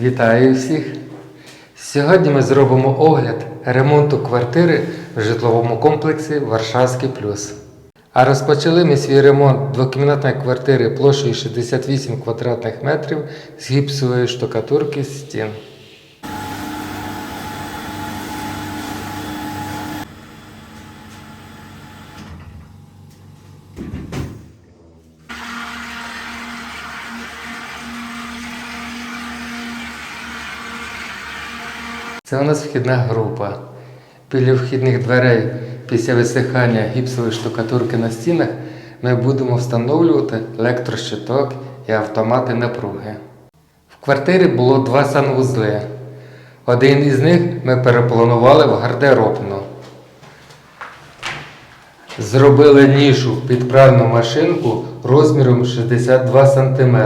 Вітаю всіх! Сьогодні ми зробимо огляд ремонту квартири в житловому комплексі Варшавський Плюс. А розпочали ми свій ремонт двокімнатної квартири площею 68 квадратних метрів з гіпсової штукатурки стін. Це у нас вхідна група. Біля вхідних дверей після висихання гіпсової штукатурки на стінах ми будемо встановлювати електрощиток і автомати напруги. В квартирі було два санвузли. Один із них ми перепланували в гардеробну. Зробили нішу під пральну машинку розміром 62 см,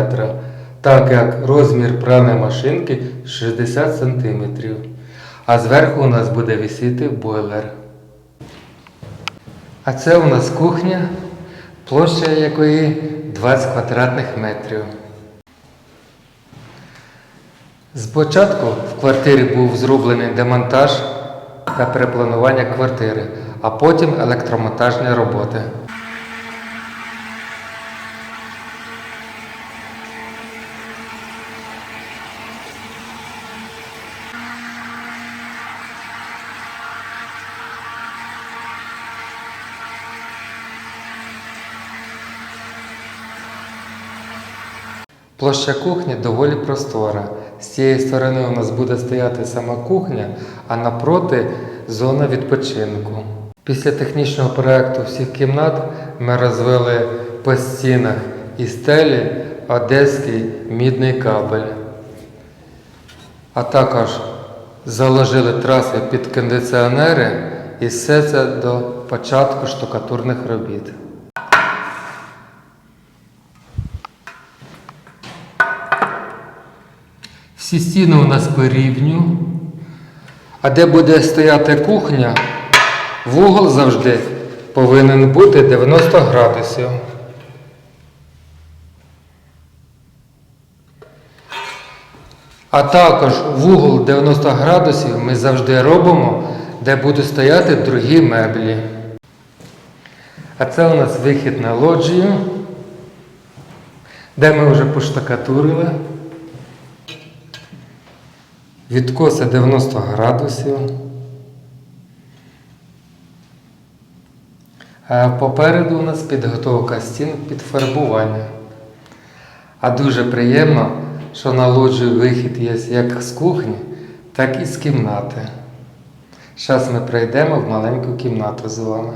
так як розмір пральної машинки 60 см. А зверху у нас буде висіти бойлер. А це у нас кухня, площа якої 20 квадратних метрів. Спочатку в квартирі був зроблений демонтаж та перепланування квартири, а потім електромонтажні роботи. Площа кухні доволі простора. З цієї сторони у нас буде стояти сама кухня, а напроти зона відпочинку. Після технічного проекту всіх кімнат ми розвели по стінах і стелі одеський мідний кабель, а також заложили траси під кондиціонери і все це до початку штукатурних робіт. Всі стіни у нас по рівню. А де буде стояти кухня, вугол завжди повинен бути 90 градусів. А також вугол 90 градусів ми завжди робимо, де будуть стояти другі меблі. А це у нас вихід на лоджію, де ми вже поштукатурили. Відкоси 90 градусів. Попереду у нас підготовка стін під фарбування. А дуже приємно, що на лоджію вихід є як з кухні, так і з кімнати. Зараз ми прийдемо в маленьку кімнату з вами.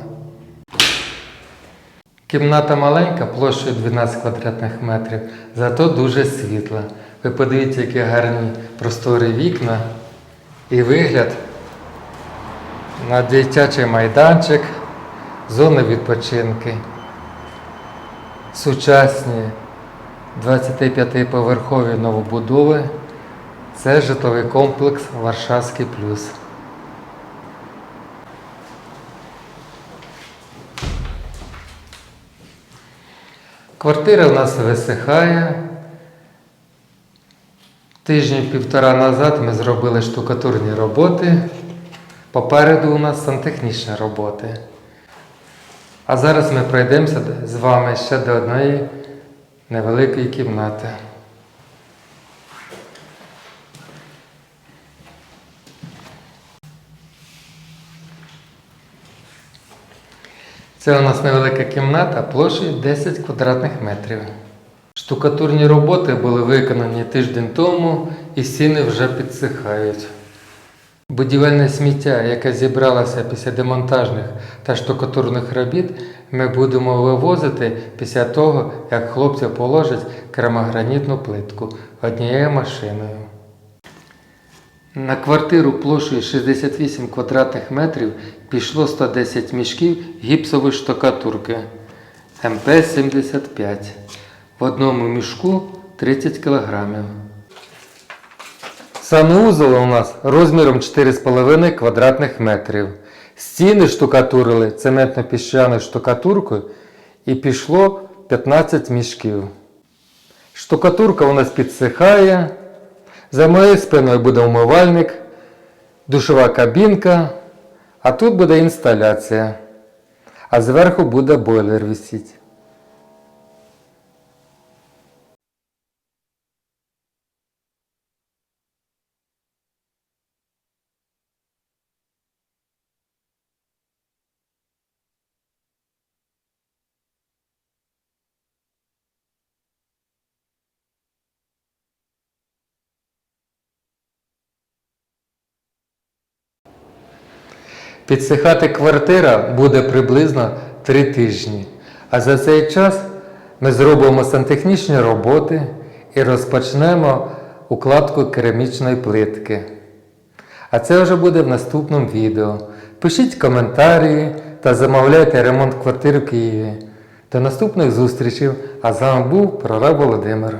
Кімната маленька, площею 12 квадратних метрів, зато дуже світла. Ви подивіться, які гарні просторі вікна і вигляд на дитячий майданчик, зони відпочинки, сучасні 25-поверхові новобудови. Це житловий комплекс Варшавський плюс. Квартира у нас висихає. Тижнів півтора назад ми зробили штукатурні роботи. Попереду у нас сантехнічні роботи. А зараз ми пройдемося з вами ще до одної невеликої кімнати. Це у нас невелика кімната площею 10 квадратних метрів. Штукатурні роботи були виконані тиждень тому і стіни вже підсихають. Будівельне сміття, яке зібралося після демонтажних та штукатурних робіт, ми будемо вивозити після того, як хлопці положать керамогранітну плитку однією машиною. На квартиру площею 68 квадратних метрів пішло 110 мішків гіпсової штукатурки МП-75. В одному мішку 30 кг. Санузел у нас розміром 4,5 квадратних метрів. Стіни штукатурили цементно-піщаною штукатуркою і пішло 15 мішків. Штукатурка у нас підсихає. За моєю спиною буде умивальник, душова кабінка, а тут буде інсталяція. А зверху буде бойлер висіти. Підсихати квартира буде приблизно 3 тижні. А за цей час ми зробимо сантехнічні роботи і розпочнемо укладку керамічної плитки. А це вже буде в наступному відео. Пишіть коментарі та замовляйте ремонт квартир в Києві. До наступних зустрічей. А з вами був прораб Володимир.